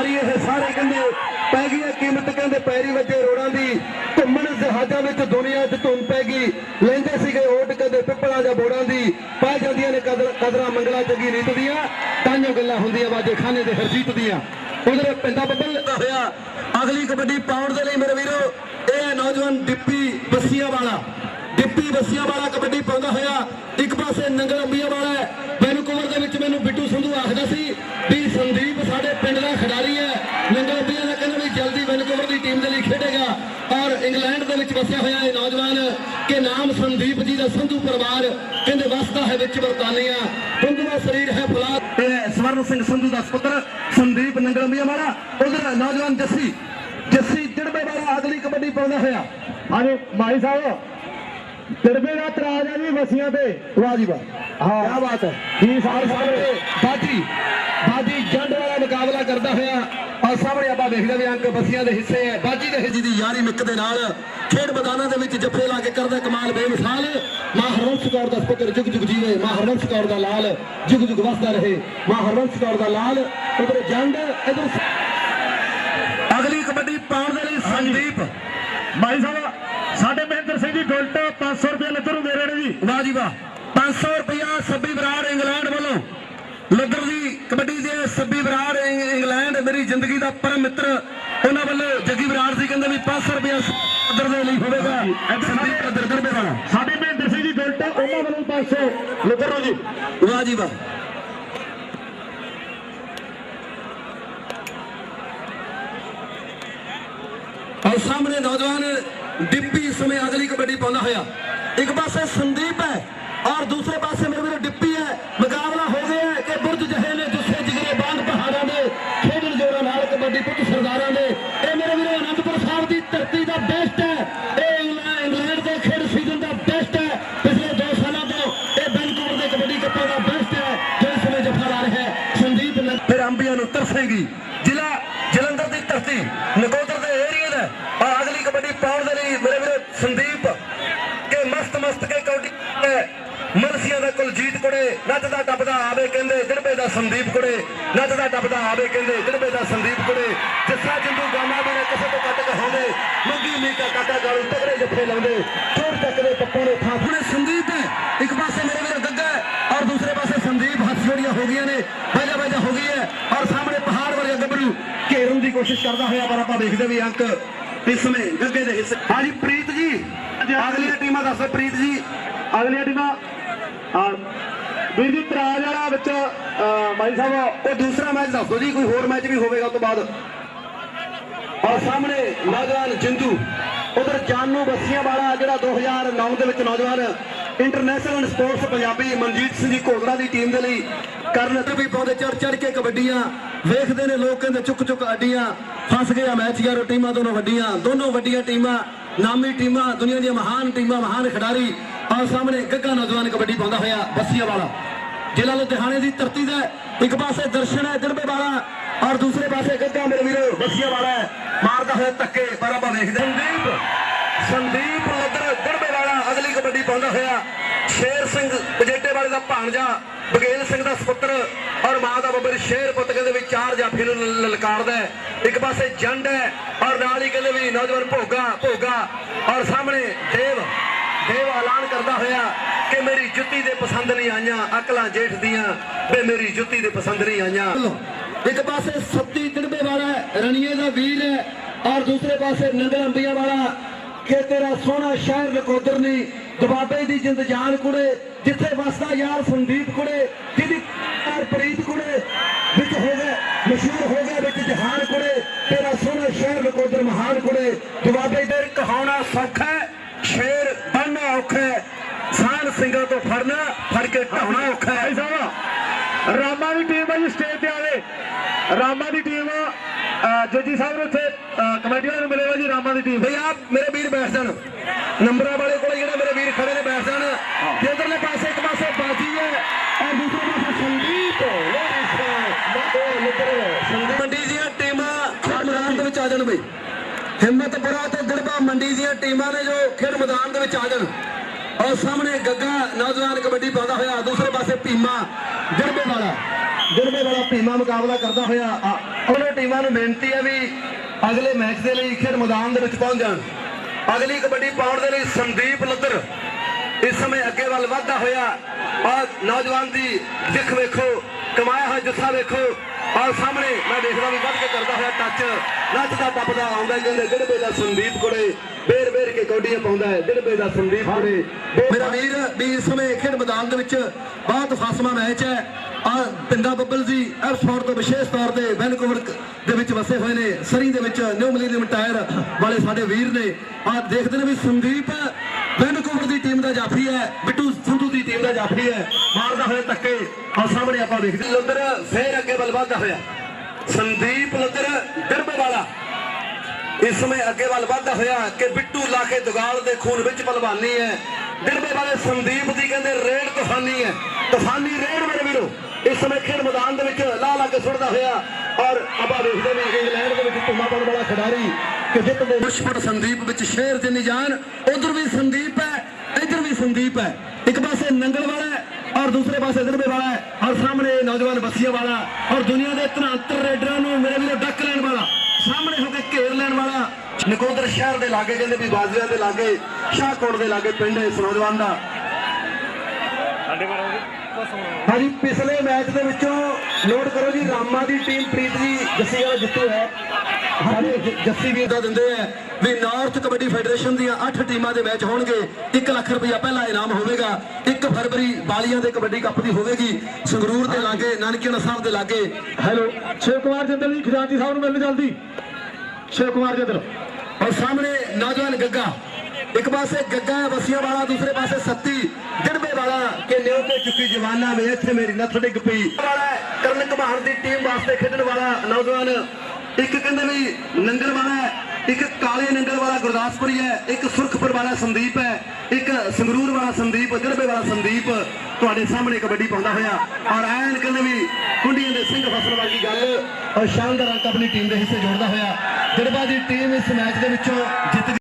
ਮਾਰੀ ਇਹ ਸਾਰੇ ਕਹਿੰਦੇ ਪੈ ਗਈ ਹੈ ਕੀਮਤ, ਕਹਿੰਦੇ ਪੈਰੀ ਵੱਜੇ ਰੋੜਾਂ ਦੀ। ਘੁੰਮਣ ਜਹਾਜ਼ਾਂ ਵਿੱਚ ਦੁਨੀਆ 'ਚ ਧੁੰਮ ਪੈ ਗਈ। ਲੈਂਦੇ ਸੀਗੇ ਓਟ, ਕਦੇ ਪਿੱਪਲਾਂ ਜਾਂ ਬੋੜਾਂ ਦੀ। ਪੈ ਜਾਂਦੀਆਂ ਨੇ ਕਦਰਾਂ ਮੰਗਲਾ ਚੰਗੀ ਰੀਤ ਦੀਆਂ। ਤਾਂਯੋ ਗੱਲਾਂ ਹੁੰਦੀਆਂ ਬਾਜੇ ਖਾਨੇ ਦੇ ਹਰਜੀਤ ਦੀਆਂ। ਉਧਰ ਪਿੰਡਾ ਬੱਬਲ ਦਾ ਹੋਇਆ। ਅਗਲੀ ਕਬੱਡੀ ਪਾਉਣ ਦੇ ਲਈ ਮੇਰੇ ਵੀਰੋ, ਇਹ ਹੈ ਨੌਜਵਾਨ ਡਿੱਪੀ ਬੱਸੀਆਂ ਵਾਲਾ ਡਿੱਪੀ ਬੱਸੀਆਂ ਵਾਲਾ ਕਬੱਡੀ ਪਾਉਂਦਾ ਹੋਇਆ। ਇੱਕ ਪਾਸੇ ਨੰਗਲ ਅੰਬੀਆਂ ਵਾਲਾ ਹੈ ਵੈਨਕੂਵਰ ਦੇ ਵਿੱਚ ਮੈਨੂੰ ਬਿੱਟੂ ਸੰਧੂ ਆਖਦਾ ਸੀ ਵੀ ਸੰਦੀਪ ਸਾਡੇ ਪਿੰਡ ਦਾ ਖਿਡਾਰੀ ਹੈ ਨੰਗਲ ਅੰਬੀਆਂ ਦਾ ਕਹਿੰਦਾ ਵੀ ਜਲਦੀ ਵੈਨਕੂਵਰ ਦੀ ਟੀਮ ਦੇ ਲਈ ਖੇਡੇਗਾ ਔਰ ਇੰਗਲੈਂਡ ਦੇ ਵਿੱਚ ਵਸਿਆ ਹੋਇਆ ਇਹ ਨੌਜਵਾਨ ਕਿ ਨਾਮ ਸੰਦੀਪ ਜੀ ਦਾ ਸੰਧੂ ਪਰਿਵਾਰ ਕਹਿੰਦੇ ਵਸਦਾ ਹੈ ਵਿੱਚ ਬਰਤਾਨੀਆ ਬੰਦੂਆ ਸਰੀਰ ਹੈ ਫਲਾਦ ਇਹ ਸਵਰਨ ਸਿੰਘ ਸੰਧੂ ਦਾ ਸੁਪੁੱਤਰ ਸੰਦੀਪ ਨੰਗਲ ਅੰਬੀਆਂ ਵਾਲਾ। ਉਧਰ ਨੌਜਵਾਨ ਜੱਸੀ ਜੱਸੀ ਡਿੜਬੇ ਵਾਲਾ ਅਗਲੀ ਕਬੱਡੀ ਪਾਉਂਦਾ ਹੋਇਆ। ਹਾਂਜੀ ਮਾਈ ਸਾਹਿਬ ਡਰਬੇ ਦਾ ਤਰਾਜ ਆ ਜੀ ਵਸੀਆਂ ਤੇ। ਵਾਹ ਜੀ ਵਾਹ। ਹਾਂ। ਕੀ ਬਾਤ ਹੈ। ਜੀ ਸਾਹਿਬ ਬਾਜੀ ਬਾਜੀ ਜੰਡ ਵਾਲਾ ਮੁਕਾਬਲਾ ਕਰਦਾ ਹੋਇਆ। ਸਾਹਮਣੇ ਆਪਾਂ ਵੇਖਦੇ ਵੀ ਅੰਕ ਬਸੀਆਂ ਦੇ ਹਿੱਸੇ ਹੈ। ਬਾਜੀ ਦੇ ਹਿੱਸੇ ਦੀ ਯਾਰੀ ਮਿੱਕ ਦੇ ਨਾਲ ਖੇਡ ਮੈਦਾਨਾਂ ਦੇ ਵਿੱਚ ਜੱਫੇ ਲਾ ਕੇ ਕਰਦਾ ਕਮਾਲ ਬੇਮਿਸਾਲ। ਮਾਂ ਹਰਵੰਸ਼ ਕੌਰ ਦਾ ਸਪੁੱਤਰ ਜੁਗ ਜੁਗ ਜੀਵੇ। ਮਾਂ ਹਰਵੰਸ਼ ਕੌਰ ਦਾ ਲਾਲ ਜੁਗ ਜੁਗ ਵਸਦਾ ਰਹੇ। ਮਾਂ ਹਰਵੰਸ਼ ਕੌਰ ਦਾ ਲਾਲ ਉਧਰ ਜੰਡ ਇਧਰ ਅਗਲੀ ਕਬੱਡੀ ਪਾਉਣ ਦੇ ਲਈ ਸੰਦੀਪ। ਮਾਈ ਸਾਹਿਬ ਸਾਡੇ ਮਹਿੰਦਰ ਸਿੰਘ ਜੀ ਗੋਲਟ 500 ਰੁਪਏ ਲੱਦਰ ਦੇ ਰਹੇ ਨੇ ਜੀ। ਵਾਹ ਜੀ ਵਾਹ। 500 ਰੁਪਇਆ ਸੱਬੀ ਬਰਾੜ ਇੰਗਲੈਂਡ ਵੱਲੋਂ ਲੱਦਰ ਦੇ ਸੱਬੀ ਬਰਾੜ ਇੰਗ- ਇੰਗਲੈਂਡ ਮੇਰੀ ਜ਼ਿੰਦਗੀ ਦਾ ਪਰਮ ਮਿੱਤਰ। ਉਹਨਾਂ ਵੱਲੋਂ ਜੱਗੀ ਬਰਾੜ ਸੀ ਕਹਿੰਦੇ ਵੀ 500 ਰੁਪਇਆ ਲੱਦਰ ਦੇ ਲਈ ਹੋਵੇਗਾ। ਸੰਦੀਪ ਲੱਦਰ ਦਰਬੇ ਵਾਲਾ ਸਾਡੇ ਮਹਿੰਦਰ ਸਿੰਘ ਜੀ ਗੋਲਟ ਉਹਨਾਂ ਵੱਲੋਂ 500 ਲੱਦਰ ਨੂੰ ਜੀ। ਵਾਹ ਜੀ ਵਾਹ। ਔਰ ਸਾਹਮਣੇ ਨੌਜਵਾਨ ਡਿੱਪੀ ਇਸ ਸਮੇਂ ਅਗਲੀ ਕਬੱਡੀ ਪਾਉਂਦਾ ਹੋਇਆ। ਇੱਕ ਪਾਸੇ ਸੰਦੀਪ ਹੈ ਔਰ ਦੂਸਰੇ ਪਾਸੇ ਮੇਰੇ ਵੀਰੋ ਡਿੱਪੀ ਹੈ ਮੁਕਾਬਲਾ ਹੋ ਗਿਆ ਹੈ ਕਿ ਬੁਰਜ ਜਹੇ ਨੇ ਜੁੱਸੇ ਜਿਗਰੇ ਬਾਂਧ ਪਹਾੜਾਂ ਦੇ ਖੇਡਣ ਜੋਰਾਂ ਨਾਲ ਕਬੱਡੀ ਪੁੱਤ ਸਰਦਾਰਾਂ ਦੇ ਇਹ ਮੇਰੇ ਵੀਰੋ ਅਨੰਦਪੁਰ ਸਾਹਿਬ ਦੀ ਧਰਤੀ ਦਾ ਬੈਸਟ ਹੈ। ਇਹ ਇੰਗਲੈਂਡ ਦੇ ਖੇਡ ਸੀਜ਼ਨ ਦਾ ਬੈਸਟ ਹੈ। ਪਿਛਲੇ 2 ਸਾਲਾਂ ਤੋਂ ਇਹ ਬੈਂਕੂਵਰ ਦੇ ਕਬੱਡੀ ਕੱਪਾਂ ਦਾ ਬੈਸਟ ਹੈ। ਜੋ ਇਸ ਸਮੇਂ ਜਫਾ ਲਾ ਰਿਹਾ ਹੈ। ਸੰਦੀਪ ਫਿਰ ਅੰਬੀਆਂ ਨੂੰ ਤਰਸੇਗੀ। ਜ਼ਿਲ੍ਹਾ ਜਲੰਧਰ ਦੀ ਧਰਤੀ, ਨਕੋਦਰ ਦੇ ਏਰੀਆ ਦਾ ਔਰ ਅਗਲੀ ਕਬੱਡੀ ਪਾਉਣ ਦੇ ਲਈ ਮੇਰੇ ਵੀਰੋ ਸੰਦੀਪ ਕੇ ਮਸਤ ਮਸਤ ਕੇ ਕੌਡੀ ਮਰਸੀਆਂ ਦਾ ਕੁਲਜੀਤ ਕੁੜੇ ਨੱਚਦਾ ਟੱਪਦਾ ਆਵੇ ਕਹਿੰਦੇ ਦਿੜਬੇ ਦਾ ਸੰਦੀਪ ਕੁੜੇ ਨੱਚਦਾ ਟੱਪਦਾ ਆਵੇ ਕਹਿੰਦੇ ਦਿੜਬੇ ਦਾ ਸੰਦੀਪ ਕੁੜੇ। ਜੱਸਾ ਜਿੰਦੂ ਗਾਮਾ ਮੇਰੇ ਕਿਸੇ ਕਹਾਉਂਦੇ ਮੰਗੀ ਮੀਕਾ ਕਾਕਾ ਗਾਲੂ ਤਗੜੇ ਜੱਫੇ ਲਾਉਂਦੇ। ਚੋਰ ਚੱਕਦੇ ਪੱਪੋਂ ਦੇ ਥਾਪਣੇ ਸੰਦੀਪ ਹੈ ਇੱਕ ਪਾਸੇ ਮੇਰੇ ਵੀਰੋ ਗੱਗਾ ਹੈ ਔਰ ਦੂਸਰੇ ਪਾਸੇ ਸੰਦੀਪ। ਹੱਥ ਜੋੜੀਆਂ ਹੋ ਗਈਆਂ ਨੇ ਵਜਾ ਵਜਾ ਹੋ ਗਈ ਹੈ। ਔਰ ਸਾਹਮਣੇ ਪਹਾੜ ਵਰਗਾ ਗੱਭਰੂ ਘੇਰਨ ਦੀ ਕੋਸ਼ਿਸ਼ ਕਰਦਾ ਹੋਇਆ ਪਰ ਆਪਾਂ ਦੇਖਦੇ ਵੀ ਅੰਕ ਇਸ ਸਮੇਂ ਗੱਗੇ ਦੇ ਹਿੱਸੇ। ਹਾਂਜੀ ਪ੍ਰੀਤ ਜੀ। ਅਗਲੀਆਂ ਟੀਮਾਂ ਦੱਸੋ ਪ੍ਰੀਤ ਜੀ। ਅਗਲੀਆਂ ਟੀਮਾਂ ਵੀਰ ਜੀ ਤਰਾਜ ਵਾਲਾ ਵਿੱਚ ਮਾਈ ਸਾਹਿਬ ਉਹ ਦੂਸਰਾ ਮੈਚ ਦੱਸੋ ਜੀ ਕੋਈ ਹੋਰ ਮੈਚ ਵੀ ਹੋਵੇਗਾ ਉਸ ਤੋਂ ਬਾਅਦ। ਔਰ ਸਾਹਮਣੇ ਨੌਜਵਾਨ ਜਿੰਦੂ, ਉਧਰ ਜਾਨੂ ਬੱਸੀਆਂ ਵਾਲਾ ਜਿਹੜਾ 2009 ਦੇ ਵਿੱਚ ਨੌਜਵਾਨ ਇੰਟਰਨੈਸ਼ਨਲ ਸਪੋਰਟਸ ਪੰਜਾਬੀ ਮਨਜੀਤ ਸਿੰਘ ਜੀ ਕੋਗਰਾ ਦੀ ਟੀਮ ਦੇ ਲਈ ਕਰਨ ਤੇ ਵੀ ਪਾਉਂਦੇ ਚੜ ਚੜ ਕੇ ਕਬੱਡੀਆਂ ਵੇਖਦੇ ਨੇ ਲੋਕ ਕਹਿੰਦੇ ਚੁੱਕ ਚੁੱਕ ਅੱਡੀਆਂ ਫਸ ਗਿਆ ਮੈਚ ਯਾਰੋ ਟੀਮਾਂ ਦੋਨੋਂ ਵੱਡੀਆਂ ਦੋਨੋਂ ਵੱਡੀਆਂ ਟੀਮਾਂ, ਨਾਮੀ ਟੀਮਾਂ, ਦੁਨੀਆ ਦੀਆਂ ਮਹਾਨ ਟੀਮਾਂ, ਮਹਾਨ ਖਿਡਾਰੀ ਔਰ ਸਾਹਮਣੇ ਗੱਗਾ ਨੌਜਵਾਨ ਕਬੱਡੀ ਪਾਉਂਦਾ ਹੋਇਆ ਬੱਸੀਆਂ ਵਾਲਾ। ਜ਼ਿਲ੍ਹਾ ਲੁਧਿਆਣੇ ਦੀ ਧਰਤੀ ਦਾ ਇੱਕ ਪਾਸੇ ਦਰਸ਼ਨ ਹੈ, ਦਿੜਬੇ ਵਾਲਾ ਔਰ ਦੂਸਰੇ ਪਾਸੇ ਗੱਗਾ ਮੇਰੇ ਵੀਰੋ, ਬੱਸੀਆਂ ਵਾਲਾ ਹੈ। ਮਾਰਦਾ ਹੋਇਆ ਧੱਕੇ ਪਰ ਆਪਾਂ ਵੇਖਦੇ ਸੰਦੀਪ ਸੰਦੀਪ ਲੱਦਰ ਦਿੜਬੇ ਵਾਲਾ, ਅਗਲੀ ਕਬੱਡੀ ਪਾਉਂਦਾ ਹੋਇਆ। ਸ਼ੇਰ ਸਿੰਘ, ਬਜੇਟੇ ਵਾਲੇ ਦਾ ਭਾਣਜਾ, ਬਗੇਲ ਸਿੰਘ ਦਾ ਸੁਪੁੱਤਰ ਔਰ ਮਾਂ ਦਾ ਬੱਬਰ ਸ਼ੇਰ ਪੁੱਤ ਕਹਿੰਦੇ ਵੀ ਚਾਰ ਜਾਫੀ ਨੂੰ ਲਲਕਾਰਦਾ ਇੱਕ ਪਾਸੇ ਜੰਡ ਹੈ ਔਰ ਨਾਲ ਹੀ ਕਹਿੰਦੇ ਵੀ ਨੌਜਵਾਨ ਭੋਗਾ ਭੋਗਾ। ਔਰ ਸਾਹਮਣੇ ਦੇਵ ਦੇਵ ਐਲਾਨ ਕਰਦਾ ਹੋਇਆ ਕਿ ਮੇਰੀ ਜੁੱਤੀ ਦੇ ਪਸੰਦ ਨਹੀਂ ਆਈਆਂ, ਅਕਲਾਂ ਜੇਠ ਦੀਆਂ, ਵੇ ਮੇਰੀ ਜੁੱਤੀ ਦੇ ਪਸੰਦ ਨਹੀਂ ਆਈਆਂ। ਇੱਕ ਪਾਸੇ ਸੱਤੀ ਦਿੜਬੇ ਵਾਲਾ ਹੈ, ਰਣੀਏ ਦਾ ਵੀਰ ਹੈ ਔਰ ਦੂਸਰੇ ਪਾਸੇ ਨੰਗਲ ਅੰਬੀਆਂ ਵਾਲਾ। ਕਿ ਤੇਰਾ ਸੋਹਣਾ ਸ਼ਹਿਰ ਨਕੋਦਰ ਨਹੀਂ ਦਬਾਬੇ ਦੀ ਜਿੰਦ ਜਾਨ ਕੁੜੇ ਜਿੱਥੇ ਵਸਦਾ ਯਾਰ ਸੰਦੀਪ ਕੁੜੇ ਜਿਹਦੀ ਯਾਰ ਪ੍ਰੀਤ ਕੁੜੇ ਵਿੱਚ ਹੋ ਗਏ ਮਸ਼ਹੂਰ ਹੋ ਗਿਆ ਵਿੱਚ ਜਹਾਨ ਕੁੜੇ ਤੇਰਾ ਸੋਹਣਾ ਸ਼ਹਿਰ ਨਕੋਦਰ ਮਹਾਨ ਕੁੜੇ। ਦਬਾਬੇ ਦੇ ਕਹਾਉਣਾ ਸੌਖਾ ਸ਼ੇਰ ਬਣਨਾ ਔਖਾ ਹੈ ਸਾਨ ਸਿੰਘਾਂ ਤੋਂ ਫੜਨਾ ਫੜ ਕੇ ਢਾਉਣਾ ਔਖਾ ਹੈ। ਭਾਈ ਰਾਮਾ ਦੀ ਟੀਮ ਹੈ ਜੀ ਸਟੇਜ ਤੇ ਆਵੇ ਰਾਮਾ ਦੀ ਟੀਮ ਜੱਜੀ ਸਾਹਿਬ ਨੂੰ ਅਹ, ਕਮੇਟੀ ਵਾਲਿਆਂ ਨੂੰ ਮਿਲੇਗਾ ਜੀ ਰਾਮਾ ਦੀ ਟੀਮ ਭਈ ਆ ਮੇਰੇ ਵੀਰ ਬੈਠ ਜਾਣ। ਨੰਬਰਾਂ ਵਾਲੇ ਕੋਲ ਜਿਹੜੇ ਮੇਰੇ ਵੀਰ ਖੜੇ ਨੇ ਬੈਠ ਜਾਣ। ਤੇ ਇਧਰਲੇ ਪਾਸੇ ਇੱਕ ਪਾਸੇ ਬਾਜੀ ਹੈ ਔਰ ਦੂਸਰੇ ਪਾਸੇ ਸੰਦੀਪ। ਸੰਦੀਪ। ਮੰਡੀ ਦੀਆਂ ਟੀਮਾਂ ਖੇਡ ਮੈਦਾਨ ਦੇ ਵਿੱਚ ਆ ਜਾਣ ਬਈ। ਹਿੰਮਤਪੁਰਾ ਤੇ ਦਿੜਬਾ ਮੰਡੀ ਦੀਆਂ ਟੀਮਾਂ ਨੇ ਜੋ ਖੇਡ ਮੈਦਾਨ ਦੇ ਵਿੱਚ ਆ ਜਾਣ। ਔਰ ਸਾਹਮਣੇ ਗੱਗਾ ਨੌਜਵਾਨ ਕਬੱਡੀ ਪਾਉਂਦਾ ਹੋਇਆ ਦੂਸਰੇ ਪਾਸੇ ਭੀਮਾ ਦਿੜਬੇ ਵਾਲਾ। ਦਿਨਵੇ ਵਾਲਾ ਭੀਮਾ ਮੁਕਾਬਲਾ ਕਰਦਾ ਹੋਇਆ। ਉਹਨਾਂ ਟੀਮਾਂ ਨੂੰ ਬੇਨਤੀ ਹੈ ਵੀ ਅਗਲੇ ਮੈਚ ਦੇ ਲਈ ਖੇਡ ਮੈਦਾਨ ਦੇ ਵਿੱਚ ਪਹੁੰਚ ਜਾਣ। ਅਗਲੀ ਕਬੱਡੀ ਪਾਉਣ ਦੇ ਲਈ ਸੰਦੀਪ ਲੱਦਰ ਇਸ ਸਮੇਂ ਅੱਗੇ ਵੱਲ ਵਧਦਾ ਹੋਇਆ। ਆ, ਨੌਜਵਾਨ ਦੀ ਦਿੱਖ ਵੇਖੋ, ਕਮਾਇਆ ਹੋਇਆ ਜੱਥਾ ਵੇਖੋ। ਔਰ ਸਾਹਮਣੇ ਮੈਂ ਦੇਖਦਾ ਵੀ ਵੱਧ ਕੇ ਕਰਦਾ ਹੋਇਆ ਟੱਚ ਨੱਚਦਾ ਟੱਪਦਾ ਆਉਂਦਾ ਹੀ ਕਹਿੰਦੇ ਡਿੜਬੇ ਦਾ ਸੰਦੀਪ ਕੋਲੇ ਬੇਰ ਬੇਰ ਕੇ ਕੌਡੀਆਂ ਪਾਉਂਦਾ ਹੈ। ਡਿੜਬੇ ਦਾ ਸੰਦੀਪ ਕੋਲੇ ਮੇਰਾ ਵੀਰ ਵੀ ਇਸ ਸਮੇਂ ਖੇਡ ਮੈਦਾਨ ਦੇ ਵਿੱਚ ਬਹੁਤ ਫਾਸਮਾ ਮੈਚ ਹੈ। ਆ ਪਿੰਡਾ ਬੱਬਲ ਜੀ ਐਫਸਪੋਰਟ ਤੋਂ ਵਿਸ਼ੇਸ਼ ਤੌਰ ਤੇ ਵੈਨਕੂਵਰ ਦੇ ਵਿੱਚ ਵਸੇ ਹੋਏ ਨੇ, ਸਰੀ ਦੇ ਵਿੱਚ ਨਿਊ ਮਿਲੀਨੀਅਮ ਟਾਇਰ ਵਾਲੇ ਸਾਡੇ ਵੀਰ ਨੇ। ਆ ਦੇਖਦੇ ਨੇ ਵੀ ਸੰਦੀਪ ਵੈਨਕੂਵਰ ਦੀ ਟੀਮ ਦਾ ਜਾਫੀ ਹੈ, ਬਿੱਟੂ ਸੰਧੂ ਦੀ ਟੀਮ ਦਾ ਜਾਫੀ ਹੈ। ਮਾਰਦਾ ਹੋਇਆ ਧੱਕੇ ਆ ਸਾਹਮਣੇ ਆਪਾਂ ਦੇਖਦੇ ਲੁੱਦਰ ਫੇਰ ਅੱਗੇ ਵੱਲ ਵਧਦਾ ਹੋਇਆ। ਸੰਦੀਪ ਲੁੱਦਰ ਡਰਬੇ ਵਾਲਾ ਇਸ ਸਮੇਂ ਅੱਗੇ ਵੱਲ ਵਧਦਾ ਹੋਇਆ ਕਿ ਬਿੱਟੂ ਲਾ ਕੇ ਦੁਗਾਲ ਦੇ ਖੂਨ ਵਿੱਚ ਪਹਿਲਵਾਨੀ ਹੈ। ਡਿੜਬੇ ਵਾਲੇ ਸੰਦੀਪ ਦੀ ਕਹਿੰਦੇ ਰੇਡ ਤੂਫਾਨੀ ਹੈ। ਤੂਫਾਨੀ ਰੇਡ ਮੇਰੇ ਵੀਰੋ। ਇਸ ਸਮੇਂ ਖੇਡ ਮੈਦਾਨ ਦੇ ਵਿੱਚ ਲਾ ਲਾ ਕੇ ਸੁੱਟਦਾ ਹੋਇਆ ਔਰ ਆਪਾਂ ਦੇਖਦੇ ਨੇ ਇੰਗਲੈਂਡ ਦੇ ਵਿੱਚ ਧੁੰਮਾ ਪਾਉਣ ਵਾਲਾ ਖਿਡਾਰੀ ਕਿ ਜਿੱਤ ਦੇ ਮੁਸ਼ਫਟ ਸੰਦੀਪ ਵਿੱਚ ਸ਼ੇਰ ਜਿੰਨੀ ਜਾਨ, ਉਧਰ ਵੀ ਸੰਦੀਪ ਹੈ, ਇੱਧਰ ਵੀ ਸੰਦੀਪ ਹੈ। ਇੱਕ ਪਾਸੇ ਨੰਗਲ ਵਾਲਾ ਹੈ ਔਰ ਦੂਸਰੇ ਪਾਸੇ ਦਿਰਬੇ ਵਾਲਾ ਹੈ ਔਰ ਸਾਹਮਣੇ ਨੌਜਵਾਨ ਬਸੀਆ ਵਾਲਾ ਔਰ ਦੁਨੀਆ ਦੇ 73 ਰੇਡਰਾਂ ਨੂੰ ਮੇਰੇ ਵੀਰੋ ਡੱਕ ਲੈਣ ਵਾਲਾ, ਸਾਹਮਣੇ ਹੋ ਕੇ ਘੇਰ ਲੈਣ ਵਾਲਾ। ਨਕੋਦਰ ਸ਼ਹਿਰ ਦੇ ਲਾਗੇ ਕਹਿੰਦੇ ਵੀ ਬਾਜ਼ੀਆਂ ਦੇ ਲਾਗੇ, ਸ਼ਾਹਕੋਟ ਦੇ ਲਾਗੇ ਪਿੰਡ ਇਸ ਨੌਜਵਾਨ ਦਾ। ਹਾਂਜੀ, ਪਿਛਲੇ ਮੈਚ ਦੇ ਵਿੱਚੋਂ ਨੋਟ ਕਰੋ ਜੀ, ਰਾਮਾ ਦੀ ਟੀਮ ਪ੍ਰੀਤ ਜੀ ਜੱਸੀ ਵਾਲਾ ਜਿੱਤੂ ਹੈ। ਹਾਂਜੀ, ਜੱਸੀ ਵੀ ਦਾ ਦਿੰਦੇ ਆ ਵੀ ਨਾਰਥ ਕਬੱਡੀ ਫੈਡਰੇਸ਼ਨ ਦੀਆਂ 8 ਟੀਮਾਂ ਦੇ ਮੈਚ ਹੋਣਗੇ। 1 ਲੱਖ ਰੁਪਇਆ ਪਹਿਲਾ ਇਨਾਮ ਹੋਵੇਗਾ। 1 ਫਰਵਰੀ ਬਾਲੀਆਂ ਦੇ ਕਬੱਡੀ ਕੱਪ ਦੀ ਹੋਵੇਗੀ। ਸੰਗਰੂਰ ਦੇ ਲਾਗੇ ਨਾਨਕੀਆਣਾ ਸਾਹਿਬ ਦੇ ਲਾਗੇ। ਹੈਲੋ, ਸ਼ਿਵ ਕੁਮਾਰ ਜਿੰਦਲ ਜੀ, ਖਜ਼ਾਨਚੀ ਸਾਹਿਬ ਨੂੰ ਮਿਲਣ ਜਲਦੀ। ਸ਼ਿਵ ਕੁਮਾਰ ਜਿੰਦਲ। ਔਰ ਸਾਹਮਣੇ ਨੌਜਵਾਨ ਗੱਗਾ। ਇੱਕ ਪਾਸੇ ਗੱਗਾ ਹੈ ਵਾਲਾ, ਦੂਸਰੇ ਪਾਸੇ ਸੱਤੀ। ਕਿ ਚੁੱਕੀ ਜਵਾਨਾ ਵੇ ਇੱਥੇ ਮੇਰੀ ਨੱਥ ਡਿੱਗ ਪਈ। ਕਰਨ ਘਮਾਣ ਦੀ ਟੀਮ ਵਾਸਤੇ ਖੇਡਣ ਵਾਲਾ ਨੌਜਵਾਨ। ਇੱਕ ਕਹਿੰਦੇ ਵੀ ਨੰਗਲ ਵਾਲਾ ਇੱਕ ਕਾਲੇ ਨੰਗਲ ਵਾਲਾ ਗੁਰਦਾਸਪੁਰੀ ਹੈ, ਇੱਕ ਸੁਰਖਪੁਰ ਵਾਲਾ ਸੰਦੀਪ ਹੈ, ਇੱਕ ਸੰਗਰੂਰ ਵਾਲਾ ਸੰਦੀਪ ਦਿੜਬੇ ਵਾਲਾ ਸੰਦੀਪ। ਤੁਹਾਡੇ ਸਾਹਮਣੇ ਕਬੱਡੀ ਪਾਉਂਦਾ ਹੋਇਆ। ਔਰ ਐਨ ਕਹਿੰਦੇ ਵੀ ਕੁੰਡੀਆਂ ਦੇ ਸਿੰਘ ਫਸਲ ਵਰਗੀ ਗੱਲ, ਔਰ ਸ਼ਾਨਦਾਰ ਅੰਕ ਆਪਣੀ ਟੀਮ ਦੇ ਹਿੱਸੇ ਜੋੜਦਾ ਹੋਇਆ। ਦਿੜਬਾ ਦੀ ਟੀਮ ਇਸ ਮੈਚ ਦੇ ਵਿੱਚੋਂ ਜਿੱਤ